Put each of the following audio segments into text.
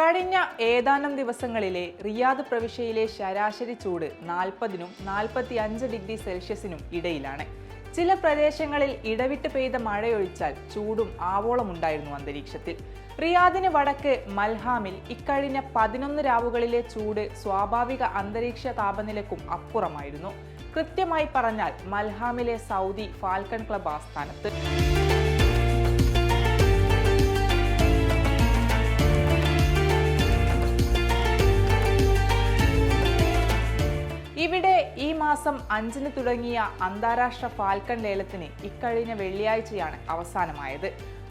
കഴിഞ്ഞ ഏതാനും ദിവസങ്ങളിലെ റിയാദ് പ്രവിശ്യയിലെ ശരാശരി ചൂട് നാൽപ്പതിനും നാൽപ്പത്തി അഞ്ച് ഡിഗ്രി സെൽഷ്യസിനും ഇടയിലാണ്. ചില പ്രദേശങ്ങളിൽ ഇടവിട്ട് പെയ്ത മഴയൊഴിച്ചാൽ ചൂടും ആവോളമുണ്ടായിരുന്നു അന്തരീക്ഷത്തിൽ. റിയാദിന് വടക്ക് മൽഹാമിൽ ഇക്കഴിഞ്ഞ പതിനൊന്ന് രാവുകളിലെ ചൂട് സ്വാഭാവിക അന്തരീക്ഷ താപനിലക്കും അപ്പുറമായിരുന്നു. കൃത്യമായി പറഞ്ഞാൽ മൽഹാമിലെ സൗദി ഫാൽക്കൺ ക്ലബ് ആസ്ഥാനത്ത്. മാസം അഞ്ചിന് തുടങ്ങിയ അന്താരാഷ്ട്ര ഫാൽക്കൺ ലേലത്തിന് ഇക്കഴിഞ്ഞ വെള്ളിയാഴ്ചയാണ് അവസാനമായത്.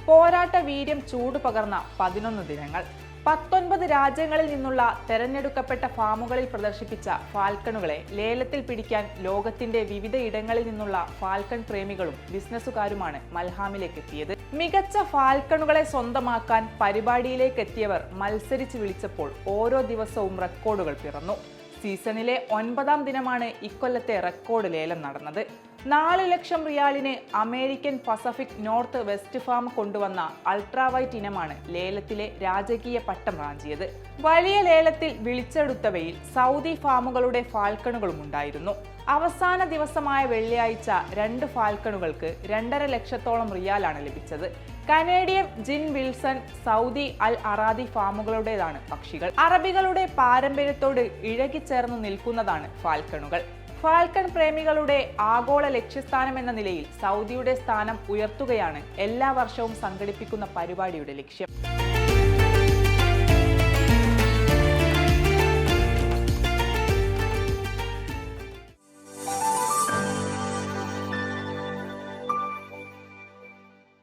പോരാട്ട വീര്യം ചൂട് പകർന്ന പതിനൊന്ന് ദിനങ്ങൾ. പത്തൊൻപത് രാജ്യങ്ങളിൽ നിന്നുള്ള തെരഞ്ഞെടുക്കപ്പെട്ട ഫാമുകളിൽ പ്രദർശിപ്പിച്ച ഫാൽക്കണുകളെ ലേലത്തിൽ പിടിക്കാൻ ലോകത്തിന്റെ വിവിധ ഇടങ്ങളിൽ നിന്നുള്ള ഫാൽക്കൺ പ്രേമികളും ബിസിനസ്സുകാരുമാണ് മൽഹാമിലേക്ക് എത്തിയത് മികച്ച ഫാൽക്കണുകളെ സ്വന്തമാക്കാൻ പരിപാടിയിലേക്ക് എത്തിയവർ മത്സരിച്ച് വിളിച്ചപ്പോൾ ഓരോ ദിവസവും റെക്കോർഡുകൾ പിറന്നു. സീസണിലെ ഒൻപതാം ദിനമാണ് ഇക്കൊല്ലത്തെ റെക്കോർഡ് ലേലം നടന്നത്. നാല് ലക്ഷം റിയാലിന് American Pacific north west farm കൊണ്ടുവന്ന അൾട്രാവൈറ്റ് ഇനമാണ് ലേലത്തിലെ രാജകീയ പട്ടം റാഞ്ചിയത്. വലിയ ലേലത്തിൽ വിളിച്ചെടുത്തവയിൽ സൗദി ഫാമുകളുടെ ഫാൽക്കണുകളും ഉണ്ടായിരുന്നു അവസാന ദിവസമായ വെള്ളിയാഴ്ച രണ്ട് ഫാൽക്കണുകൾക്ക് രണ്ടര ലക്ഷത്തോളം റിയാലാണ് ലഭിച്ചത്. Canadian Gene Wilson Saudi Al Aradi ഫാമുകളുടേതാണ് പക്ഷികൾ. അറബികളുടെ പാരമ്പര്യത്തോട് ഇഴകിച്ചേർന്നു നിൽക്കുന്നതാണ് ഫാൽക്കണുകൾ. ഫാൽക്കൺ പ്രേമികളുടെ ആഗോള ലക്ഷ്യസ്ഥാനം എന്ന നിലയിൽ സൗദിയുടെ സ്ഥാനം ഉയർത്തുകയാണ് എല്ലാ വർഷവും സംഘടിപ്പിക്കുന്ന പരിപാടിയുടെ ലക്ഷ്യം.